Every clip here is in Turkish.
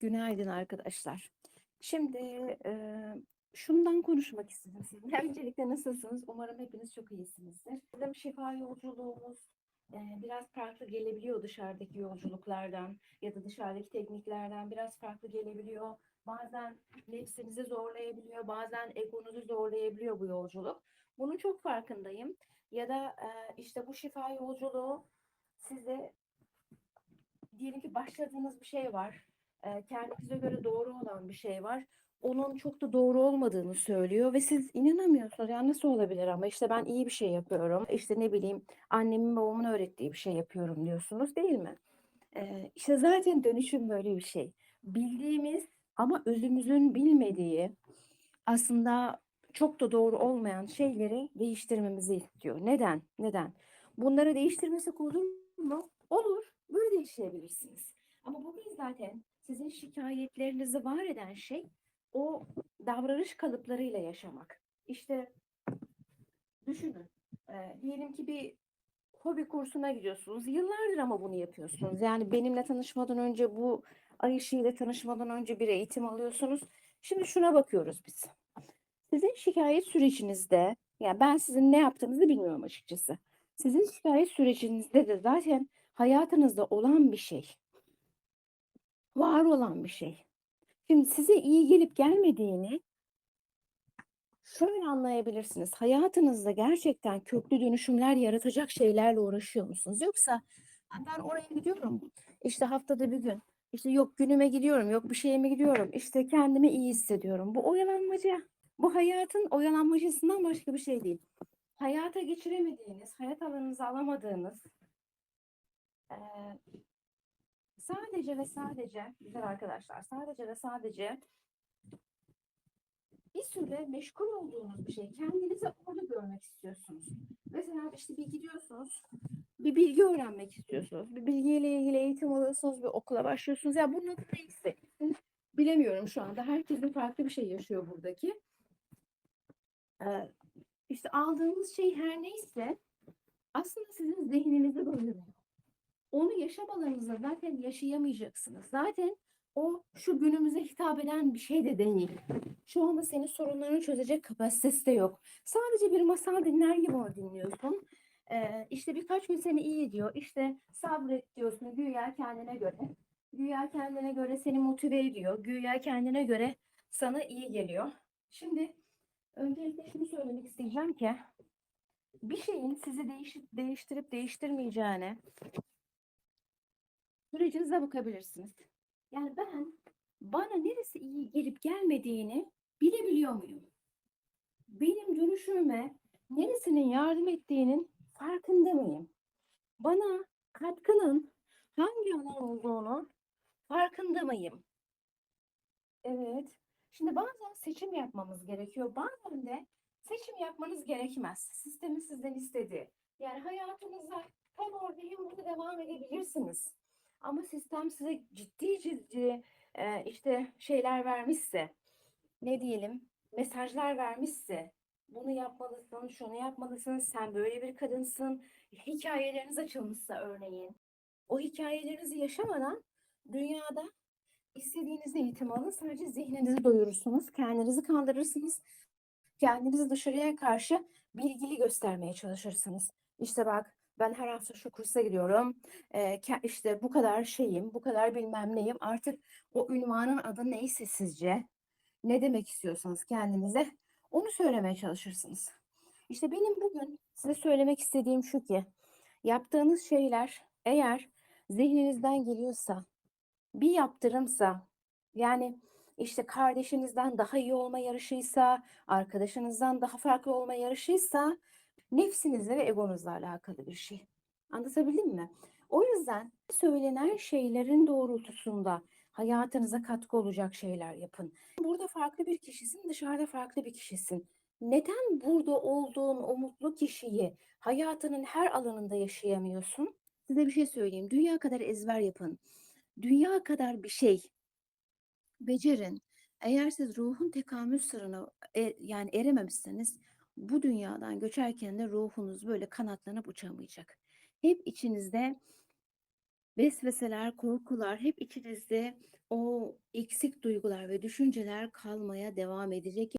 Günaydın arkadaşlar. Şimdi eee, şundan konuşmak istedim sizinle. Öncelikle nasılsınız? Umarım hepiniz çok iyisinizdir. Bizim şifa yolculuğumuz eee, biraz farklı gelebiliyor dışarıdaki yolculuklardan ya da dışarıdaki tekniklerden biraz farklı gelebiliyor. Bazen nefsinizi zorlayabiliyor, bazen egonuzu zorlayabiliyor bu yolculuk. Bunun çok farkındayım. Ya da eee, işte bu şifa yolculuğu size diyelim ki başladığınız bir şey var. Eee, kendinize göre doğru olan bir şey var. Onun çok da doğru olmadığını söylüyor ve siz inanamıyorsunuz. Ya nasıl olabilir ama işte ben iyi bir şey yapıyorum. İşte ne bileyim annemin babamın öğrettiği bir şey yapıyorum diyorsunuz değil mi? Eee, işte zaten dönüşüm böyle bir şey. Bildiğimiz ama özümüzün bilmediği aslında çok da doğru olmayan şeyleri değiştirmemizi istiyor. Neden? Neden? Bunları değiştirmesek olur mu? Olur. Böyle değiştirebilirsiniz. Ama bugün zaten sizin şikayetlerinizi var eden şey o davranış kalıplarıyla yaşamak. İşte düşünün. eee, diyelim ki bir hobi kursuna gidiyorsunuz. Yıllardır ama bunu yapıyorsunuz. Yani benimle tanışmadan önce bu Ayşe ile tanışmadan önce bir eğitim alıyorsunuz. Şimdi şuna bakıyoruz biz. Sizin şikayet sürecinizde, yani ben sizin ne yaptığınızı bilmiyorum açıkçası. Sizin şikayet sürecinizde de zaten hayatınızda olan bir şey, var olan bir şey. Şimdi size iyi gelip gelmediğini şöyle anlayabilirsiniz. Hayatınızda gerçekten köklü dönüşümler yaratacak şeylerle uğraşıyor musunuz? Yoksa "Ha, ben oraya gidiyorum, işte haftada bir gün, işte yok günüme gidiyorum, yok bir şeyime gidiyorum, işte kendimi iyi hissediyorum. Bu oyalanmaca. Bu hayatın oyalanmacasından başka bir şey değil. Hayata geçiremediğiniz, hayat alanınıza alamadığınız, sadece ve sadece, güzel arkadaşlar, sadece ve sadece bir süre meşgul olduğunuz bir şey. Kendinizi orada görmek istiyorsunuz. Mesela işte bir gidiyorsunuz, bir bilgi öğrenmek istiyorsunuz. Bir bilgiyle ilgili eğitim alıyorsunuz, bir okula başlıyorsunuz. Ya bunun adı neyse. Bilemiyorum şu anda. Herkesin farklı bir şey yaşıyor buradaki. Eee, işte aldığınız şey her neyse aslında sizin zihninizi doyuruyor. Onu yaşam alanınızda zaten yaşayamayacaksınız. Zaten o şu günümüze hitap eden bir şey de değil. Şu anda senin sorunlarını çözecek kapasitesi de yok. Sadece bir masal dinler gibi onu dinliyorsun. Eee, işte birkaç gün seni iyi ediyor. İşte sabret diyorsun güya kendine göre. Güya kendine göre seni motive ediyor. Güya kendine göre sana iyi geliyor. Şimdi öncelikle şunu söylemek isteyeceğim ki bir şeyin sizi değiş değiştirip değiştirmeyeceğine sürecinize bakabilirsiniz. Yani ben bana neresi iyi gelip gelmediğini bilebiliyor muyum? Benim dönüşümüme neresinin yardım ettiğinin farkında mıyım? Bana katkının hangi alan olduğunu farkında mıyım? Evet. Şimdi bazen seçim yapmamız gerekiyor. Bazen de seçim yapmanız gerekmez. Sistemin sizden istediği. Yani hayatınızda hem orada hem burada devam edebilirsiniz. Ama sistem size ciddi ciddi e, işte şeyler vermişse, ne diyelim, mesajlar vermişse, bunu yapmalısın, şunu yapmalısın, sen böyle bir kadınsın, hikayeleriniz açılmışsa örneğin. O hikayelerinizi yaşamadan dünyada istediğiniz eğitim alın, sadece zihninizi doyurursunuz, kendinizi kandırırsınız, kendinizi dışarıya karşı bilgili göstermeye çalışırsınız. İşte bak ben her hafta şu kursa gidiyorum, ke işte bu kadar şeyim, bu kadar bilmem neyim. Artık o ünvanın adı neyse sizce, ne demek istiyorsanız kendinize, onu söylemeye çalışırsınız. İşte benim bugün size söylemek istediğim şu ki, yaptığınız şeyler eğer zihninizden geliyorsa, bir yaptırımsa, yani işte kardeşinizden daha iyi olma yarışıysa, arkadaşınızdan daha farklı olma yarışıysa, nefsinizle ve egonuzla alakalı bir şey. Anlatabildim mi? O yüzden söylenen şeylerin doğrultusunda hayatınıza katkı olacak şeyler yapın. Burada farklı bir kişisin, dışarıda farklı bir kişisin. Neden burada olduğun o mutlu kişiyi hayatının her alanında yaşayamıyorsun? Size bir şey söyleyeyim. Dünya kadar ezber yapın. Dünya kadar bir şey becerin. Eğer siz ruhun tekamül sırrına e, yani erememişseniz bu dünyadan göçerken de ruhunuz böyle kanatlanıp uçamayacak. Hep içinizde vesveseler, korkular hep içinizde o eksik duygular ve düşünceler kalmaya devam edecek.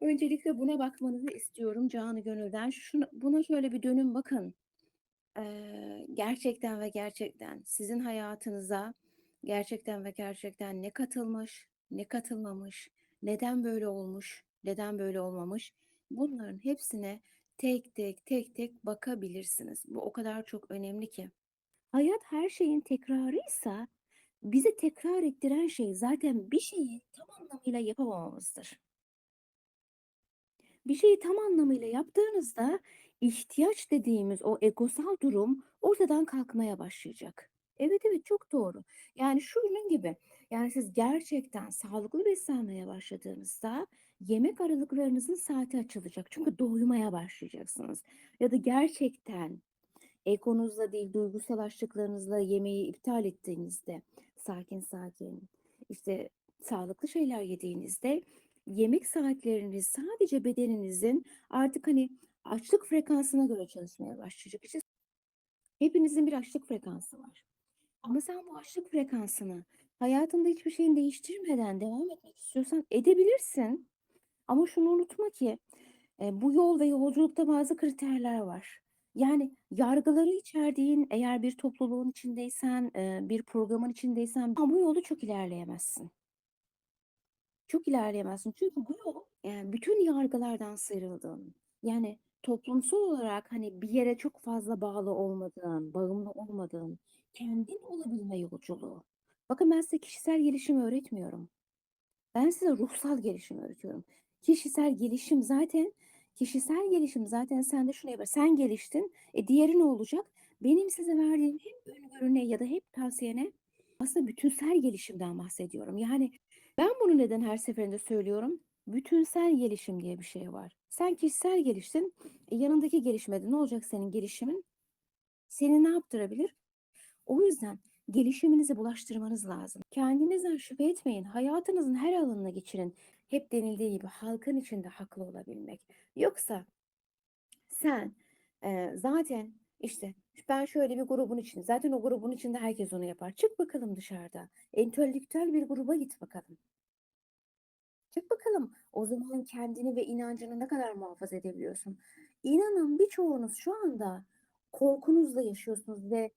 Öncelikle buna bakmanızı istiyorum canı gönülden. Şuna, buna şöyle bir dönün bakın. Eee, gerçekten ve gerçekten sizin hayatınıza gerçekten ve gerçekten ne katılmış, ne katılmamış, neden böyle olmuş, neden böyle olmamış, bunların hepsine tek tek tek tek bakabilirsiniz. Bu o kadar çok önemli ki. Hayat her şeyin tekrarıysa bizi tekrar ettiren şey zaten bir şeyi tam anlamıyla yapamamamızdır. Bir şeyi tam anlamıyla yaptığınızda ihtiyaç dediğimiz o egosal durum ortadan kalkmaya başlayacak. Evet evet çok doğru. Yani şunun gibi. Yani siz gerçekten sağlıklı beslenmeye başladığınızda yemek aralıklarınızın saati açılacak. Çünkü doymaya başlayacaksınız. Ya da gerçekten egonuzla değil duygusal açlıklarınızla yemeği iptal ettiğinizde sakin sakin işte sağlıklı şeyler yediğinizde yemek saatleriniz sadece bedeninizin artık hani açlık frekansına göre çalışmaya başlayacak. İşte hepinizin bir açlık frekansı var. Ama sen bu açlık frekansını hayatında hiçbir şeyin değiştirmeden devam etmek istiyorsan edebilirsin. Ama şunu unutma ki e, bu yol ve yolculukta bazı kriterler var. Yani yargıları içerdiğin eğer bir topluluğun içindeysen, e, bir programın içindeysen ama bu yolu çok ilerleyemezsin. Çok ilerleyemezsin. Çünkü bu yol yani bütün yargılardan sıyrıldığın, yani toplumsal olarak hani bir yere çok fazla bağlı olmadığın, bağımlı olmadığın, kendin olabilme yolculuğu. Bakın ben size kişisel gelişim öğretmiyorum. Ben size ruhsal gelişim öğretiyorum. Kişisel gelişim zaten kişisel gelişim zaten sende şunu yapar. Sen geliştin. E diğeri ne olacak? Benim size verdiğim hep öngörüne ya da hep tavsiyene aslında bütünsel gelişimden bahsediyorum. Yani ben bunu neden her seferinde söylüyorum? Bütünsel gelişim diye bir şey var. Sen kişisel geliştin. E yanındaki gelişmedi. Ne olacak senin gelişimin? Seni ne yaptırabilir? O yüzden gelişiminizi bulaştırmanız lazım. Kendinizden şüphe etmeyin. Hayatınızın her alanına geçirin. Hep denildiği gibi halkın içinde haklı olabilmek. Yoksa sen e, zaten işte ben şöyle bir grubun içinde, zaten o grubun içinde herkes onu yapar. Çık bakalım dışarıda. Entelektüel bir gruba git bakalım. Çık bakalım. O zaman kendini ve inancını ne kadar muhafaza edebiliyorsun? İnanın birçoğunuz şu anda korkunuzla yaşıyorsunuz ve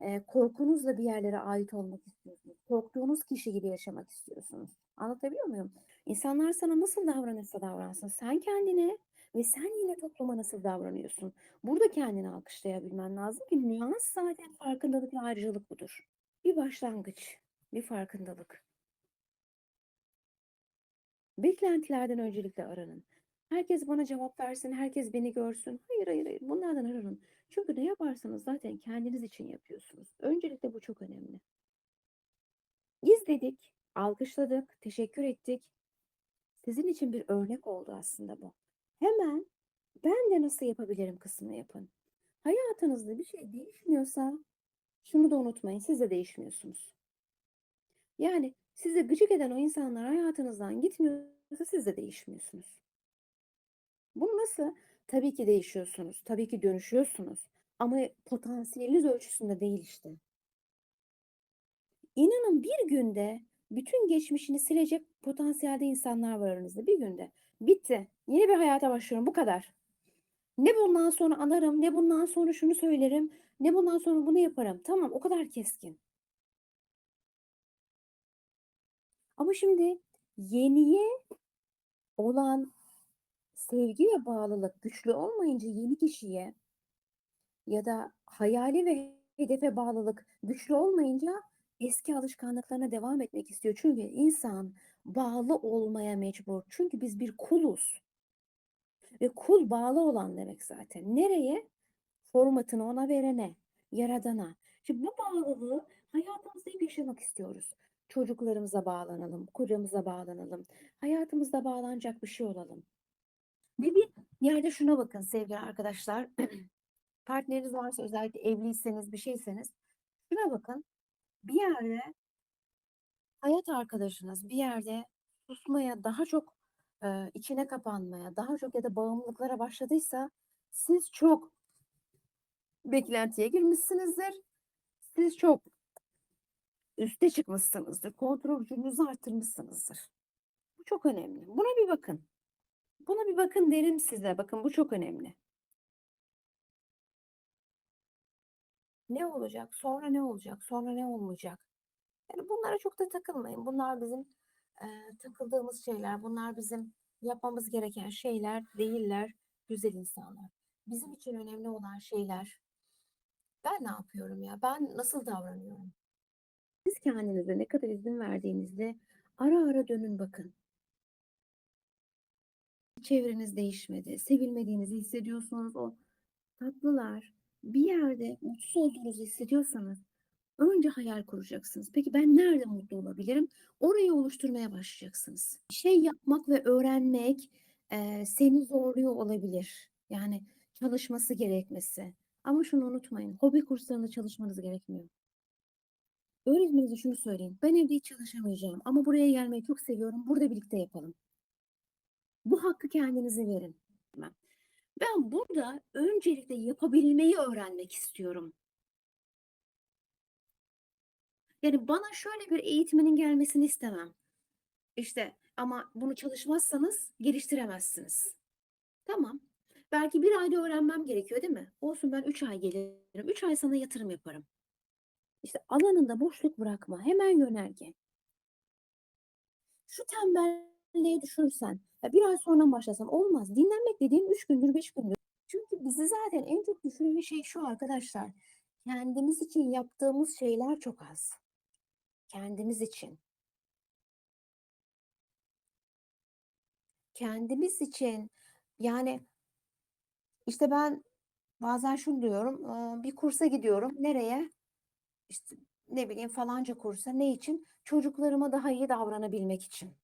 e, korkunuzla bir yerlere ait olmak istiyorsunuz. Korktuğunuz kişi gibi yaşamak istiyorsunuz. Anlatabiliyor muyum? İnsanlar sana nasıl davranırsa davransın. Sen kendine ve sen yine topluma nasıl davranıyorsun? Burada kendini alkışlayabilmen lazım ki nüans zaten farkındalık ve ayrıcalık budur. Bir başlangıç, bir farkındalık. Beklentilerden öncelikle aranın. Herkes bana cevap versin, herkes beni görsün. Hayır, hayır, hayır. Bunlardan aranın. Çünkü ne yaparsanız zaten kendiniz için yapıyorsunuz. Öncelikle bu çok önemli. İzledik, alkışladık, teşekkür ettik. Sizin için bir örnek oldu aslında bu. Hemen ben de nasıl yapabilirim kısmını yapın. Hayatınızda bir şey değişmiyorsa şunu da unutmayın, siz de değişmiyorsunuz. Yani sizi gıcık eden o insanlar hayatınızdan gitmiyorsa siz de değişmiyorsunuz. Bu nasıl? Tabii ki değişiyorsunuz. Tabii ki dönüşüyorsunuz. Ama potansiyeliniz ölçüsünde değil işte. İnanın bir günde bütün geçmişini silecek potansiyelde insanlar var aranızda. Bir günde. Bitti. Yeni bir hayata başlıyorum. Bu kadar. Ne bundan sonra anarım, ne bundan sonra şunu söylerim, ne bundan sonra bunu yaparım. Tamam, o kadar keskin. Ama şimdi yeniye olan sevgi ve bağlılık güçlü olmayınca yeni kişiye ya da hayali ve hedefe bağlılık güçlü olmayınca eski alışkanlıklarına devam etmek istiyor. Çünkü insan bağlı olmaya mecbur. Çünkü biz bir kuluz. Ve kul bağlı olan demek zaten. Nereye? Formatını ona verene, yaradana. Şimdi bu bağlılığı hayatımızda hep yaşamak istiyoruz. Çocuklarımıza bağlanalım, kocamıza bağlanalım. Hayatımızda bağlanacak bir şey olalım. Ve bir yerde şuna bakın sevgili arkadaşlar. Partneriniz varsa özellikle evliyseniz bir şeyseniz şuna bakın. Bir yerde hayat arkadaşınız bir yerde susmaya daha çok e, içine kapanmaya daha çok ya da bağımlılıklara başladıysa siz çok beklentiye girmişsinizdir. siz çok üste çıkmışsınızdır. Kontrol gücünüzü artırmışsınızdır. Bu çok önemli. Buna bir bakın. Buna bir bakın derim size. Bakın bu çok önemli. Ne olacak? Sonra ne olacak? Sonra ne olmayacak? Yani bunlara çok da takılmayın. Bunlar bizim e, takıldığımız şeyler. Bunlar bizim yapmamız gereken şeyler değiller. Güzel insanlar. Bizim için önemli olan şeyler. Ben ne yapıyorum ya? Ben nasıl davranıyorum? Siz kendinize ne kadar izin verdiğinizde ara ara dönün bakın. Çevreniz değişmedi. Sevilmediğinizi hissediyorsunuz. O tatlılar bir yerde mutsuz olduğunuzu hissediyorsanız önce hayal kuracaksınız. Peki ben nerede mutlu olabilirim? Orayı oluşturmaya başlayacaksınız. Şey yapmak ve öğrenmek eee, seni zorluyor olabilir. Yani çalışması gerekmesi. Ama şunu unutmayın. Hobi kurslarında çalışmanız gerekmiyor. Öğretmeninize şunu söyleyin. Ben evde hiç çalışamayacağım ama buraya gelmeyi çok seviyorum. Burada birlikte yapalım. Bu hakkı kendinize verin. Ben burada öncelikle yapabilmeyi öğrenmek istiyorum. Yani bana şöyle bir eğitmenin gelmesini istemem. İşte ama bunu çalışmazsanız geliştiremezsiniz. Tamam. Belki bir ayda öğrenmem gerekiyor değil mi? Olsun ben 3 ay gelirim. 3 ay sana yatırım yaparım. İşte alanında boşluk bırakma. Hemen yönelge. Şu tembelliğe düşürsen, bir ay sonra başlasan olmaz. Dinlenmek dediğin 3 gündür, 5 gündür. Çünkü bizi zaten en çok düşüren şey şu arkadaşlar. Kendimiz için yaptığımız şeyler çok az. Kendimiz için. Kendimiz için yani işte ben bazen şunu diyorum. Bir kursa gidiyorum. Nereye? İşte ne bileyim falanca kursa. Ne için? Çocuklarıma daha iyi davranabilmek için.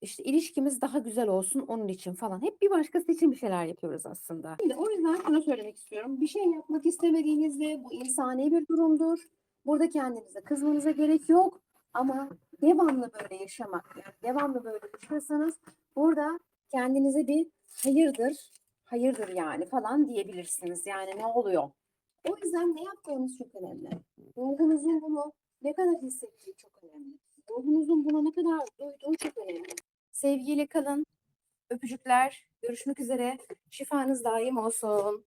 İşte ilişkimiz daha güzel olsun onun için falan. Hep bir başkası için bir şeyler yapıyoruz aslında. Şimdi o yüzden şunu söylemek istiyorum. Bir şey yapmak istemediğinizde bu insani bir durumdur. Burada kendinize kızmanıza gerek yok. Ama devamlı böyle yaşamak, yani devamlı böyle yaşarsanız burada kendinize bir hayırdır, hayırdır yani falan diyebilirsiniz. Yani ne oluyor? O yüzden ne yaptığınız çok önemli. Ruhunuzun bunu ne kadar hissettiği çok önemli. Ruhunuzun buna ne kadar duyduğu çok önemli. Sevgiyle kalın. Öpücükler. Görüşmek üzere. Şifanız daim olsun.